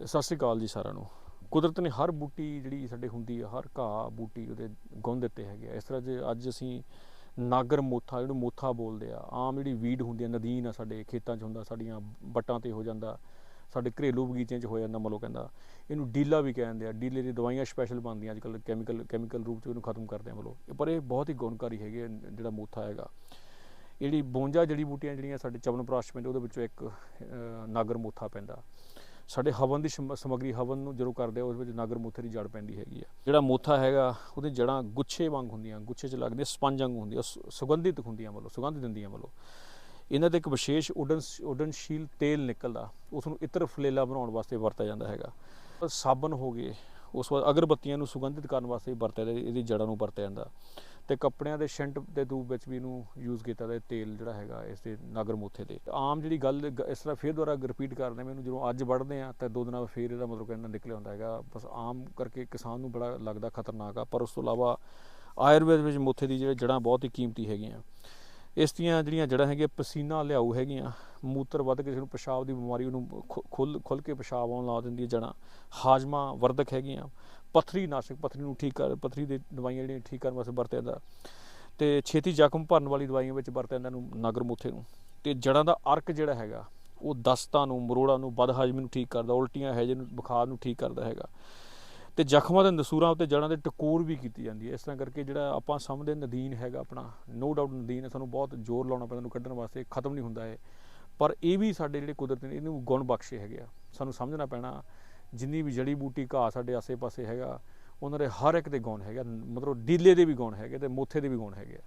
ਸਤਿ ਸ਼੍ਰੀ ਅਕਾਲ ਜੀ ਸਾਰਿਆਂ ਨੂੰ। ਕੁਦਰਤ ਨੇ ਹਰ ਬੂਟੀ ਜਿਹੜੀ ਸਾਡੇ ਹੁੰਦੀ ਹੈ ਹਰ ਘਾਹ ਬੂਟੀ ਉਹਦੇ ਗੁਣ ਦਿੱਤੇ ਹੈਗੇ ਆ। ਇਸ ਤਰ੍ਹਾਂ ਜੇ ਅੱਜ ਅਸੀਂ ਨਾਗਰ ਮੋਥਾ ਜਿਹਨੂੰ ਮੋਥਾ ਬੋਲਦੇ ਆ ਆਮ ਜਿਹੜੀ ਵੀਡ ਹੁੰਦੀ ਆ ਨਦੀਨ ਆ ਸਾਡੇ ਖੇਤਾਂ 'ਚ ਹੁੰਦਾ ਸਾਡੀਆਂ ਵੱਟਾਂ ਤੇ ਹੋ ਜਾਂਦਾ ਸਾਡੇ ਘਰੇਲੂ ਬਗੀਚਿਆਂ 'ਚ ਹੋ ਜਾਂਦਾ ਮਤਲਬ ਕਹਿੰਦਾ ਇਹਨੂੰ ਡੀਲਾ ਵੀ ਕਹਿੰਦੇ ਆ। ਡੀਲੇ ਦੀ ਦਵਾਈਆਂ ਸਪੈਸ਼ਲ ਬਣਦੀਆਂ ਅੱਜ ਕੱਲ੍ਹ ਕੈਮੀਕਲ ਕੈਮੀਕਲ ਰੂਪ 'ਚ ਉਹਨੂੰ ਖਤਮ ਕਰਦੇ ਆ ਮਤਲਬ ਪਰ ਇਹ ਬਹੁਤ ਹੀ ਗੁਣਕਾਰੀ ਹੈਗੇ ਆ, ਜਿਹੜਾ ਮੋਥਾ ਹੈਗਾ। ਜਿਹੜੀ 52 ਜੜੀ ਬੂਟੀਆਂ ਜਿਹੜੀਆਂ ਸਾਡੇ ਚਵਨਪ੍ਰਾਸ਼ ਪੈਂਦੇ ਉਹਦੇ ਵਿੱਚੋਂ ਇੱਕ ਨਾਗਰ ਮੋਥਾ ਪੈਂਦਾ। ਸਾਡੇ ਹਵਨ ਦੀ ਸਮੱ- ਸਮੱਗਰੀ ਹਵਨ ਨੂੰ ਜਦੋਂ ਕਰਦੇ ਆ ਉਸ ਵਿੱਚ ਨਾਗਰ ਮੋਥੇ ਦੀ ਜੜ ਪੈਂਦੀ ਹੈਗੀ ਆ। ਜਿਹੜਾ ਮੋਥਾ ਹੈਗਾ, ਉਹਦੀ ਜੜਾਂ ਗੁੱਛੇ ਵਾਂਗ ਹੁੰਦੀਆਂ, ਗੁੱਛੇ 'ਚ ਲੱਗਦੇ ਸਪੰਜ ਵਾਂਗ ਹੁੰਦੀਆਂ, ਸੁ- ਸੁਗੰਧਿਤ ਹੁੰਦੀਆਂ ਵੱਲੋਂ, ਸੁਗੰਧ ਦਿੰਦੀਆਂ ਵੱਲੋਂ। ਇਹਨਾਂ ਦੇ ਇੱਕ ਵਿਸ਼ੇਸ਼ ਉਡਨ, ਉਡਨਸ਼ੀਲ ਤੇਲ ਨਿਕਲਦਾ, ਉਸ ਨੂੰ ਇਤਰ ਫਲੇਲਾ ਬਣਾਉਣ ਵਾਸਤੇ ਵਰਤਿਆ ਜਾਂਦਾ ਹੈਗਾ। ਸਾਬਣ ਹੋ ਗਏ, ਉਸ ਤੋਂ ਬਾਅਦ ਅਗਰਬੱਤੀਆਂ ਨੂੰ ਸੁਗੰਧਿਤ ਕਰਨ ਵਾਸਤੇ ਵਰਤਿਆ ਜਾਂਦਾ, ਇਹਦੀ ਜੜਾਂ ਨੂੰ ਵਰਤਿਆ ਜਾਂਦਾ। ਤੇ ਕੱਪੜਿਆਂ ਦੇ ਸ਼ੈਂਟ ਦੇ ਰੂਪ ਵਿੱਚ ਵੀ ਇਹਨੂੰ ਯੂਜ਼ ਕੀਤਾ ਜਾਂਦਾ ਤੇਲ ਜਿਹੜਾ ਹੈਗਾ ਇਸ ਦੇ ਨਾਗਰ ਮੋਥੇ ਦੇ ਆਮ ਜਿਹੜੀ ਗੱਲ ਇਸ ਤਰ੍ਹਾਂ ਫੇਰ ਦੁਬਾਰਾ ਰਿਪੀਟ ਕਰਦੇ ਮੈਨੂੰ ਜਦੋਂ ਅੱਜ ਵੜਦੇ ਆ ਤਾਂ ਦੋ ਦਿਨਾਂ ਬਾਅਦ ਫੇਰ ਇਹਦਾ ਮਤਲਬ ਕਹਿੰਦਾ ਨਿਕਲਿਆ ਹੁੰਦਾ ਹੈਗਾ। ਬਸ ਆਮ ਕਰਕੇ ਕਿਸਾਨ ਨੂੰ ਬੜਾ ਲੱਗਦਾ ਖਤਰਨਾਕ ਆ, ਪਰ ਉਸ ਤੋਂ ਇਲਾਵਾ ਆਯੁਰਵੇਦ ਵਿੱਚ ਮੋਥੇ ਦੀ ਜਿਹੜੇ ਜੜਾਂ ਬਹੁਤ ਹੀ ਕੀਮਤੀ ਹੈਗੀਆਂ। ਇਸ ਦੀਆਂ ਜਿਹੜੀਆਂ ਜੜਾਂ ਹੈਗੀਆਂ, ਪਸੀਨਾ ਲਿਆਊ ਹੈਗੀਆਂ, ਮੂਤਰ ਵੱਧ ਕਿਸੇ ਨੂੰ ਪਿਸ਼ਾਬ ਦੀ ਬਿਮਾਰੀ, ਉਹਨੂੰ ਖੁੱਲ ਖੁੱਲ ਕੇ ਪਿਸ਼ਾਬ ਆਉਣ ਲਾ ਦਿੰਦੀ ਹੈ ਜੜਾਂ ਹਾਜਮਾ ਵਰਧਕ ਹੈਗੀਆਂ। ਪੱਥਰੀ ਨਾਸ਼ਕ ਪੱਥਰੀ ਨੂੰ ਠੀਕ ਕਰ, ਪੱਥਰੀ ਦੀ ਦਵਾਈਆਂ ਜਿਹੜੀਆਂ ਠੀਕ ਕਰਨ ਵਾਸਤੇ ਵਰਤਿਆ ਜਾਂਦਾ। ਤੇ ਛੇਤੀ ਜ਼ਖਮ ਭਰਨ ਵਾਲੀ ਦਵਾਈਆਂ ਵਿੱਚ ਵਰਤਿਆ ਜਾਂਦਾ ਨੂੰ ਨਗਰਮੋਥੇ ਨੂੰ। ਤੇ ਜੜਾਂ ਦਾ ਅਰਕ ਜਿਹੜਾ ਹੈਗਾ, ਉਹ ਦਸਤਾਂ ਨੂੰ, ਮਰੋੜਾਂ ਨੂੰ ਬਦਹਾਜ਼ਮੀ ਨੂੰ ਠੀਕ ਕਰਦਾ, ਉਲਟੀਆਂ ਹੈਜੇ ਨੂੰ, ਬੁਖਾਰ ਨੂੰ ਠੀਕ ਕਰਦਾ ਹੈਗਾ। ਤੇ ਜ਼ਖਮਾਂ ਦੇ ਨਸੂਰਾਂ ਉੱਤੇ ਜੜਾਂ ਦੇ ਟਕੋਰ ਵੀ ਕੀਤੀ ਜਾਂਦੀ ਹੈ। ਇਸ ਤਰ੍ਹਾਂ ਕਰਕੇ ਜਿਹੜਾ ਆਪਾਂ ਸਮਝਦੇ ਨਦੀਨ ਹੈਗਾ ਆਪਣਾ ਨੋ ਡਾਊਟ ਨਦੀਨ ਹੈ, ਸਾਨੂੰ ਬਹੁਤ ਜ਼ੋਰ ਲਾਉਣਾ ਪੈਂਦਾ, ਉਹਨੂੰ ਕੱਢਣ ਵਾਸਤੇ ਖਤਮ ਨਹੀਂ ਹੁੰਦਾ ਹੈ ਪਰ ਇਹ ਵੀ ਸਾਡੇ ਜਿਹੜੇ ਕੁਦਰਤ ਨੇ, ਇਹਨੂੰ ਗੁਣ ਬਖਸ਼ੇ ਹੈਗੇ ਆ। ਸਾਨੂੰ ਸਮਝਣਾ ਪੈਣਾ, ਜਿੰਨੀ ਵੀ ਜੜੀ ਬੂਟੀ ਘਾਹ ਸਾਡੇ ਆਸੇ-ਪਾਸੇ ਹੈਗਾ, ਉਹਨਾਂ ਦੇ ਹਰ ਇੱਕ ਦੇ ਗੁਣ ਹੈਗੇ ਆ। ਮਤਲਬ ਡੀਲੇ ਦੇ ਵੀ ਗੁਣ ਹੈਗੇ ਤੇ ਮੋਥੇ ਦੇ ਵੀ ਗੁਣ ਹੈਗੇ ਆ।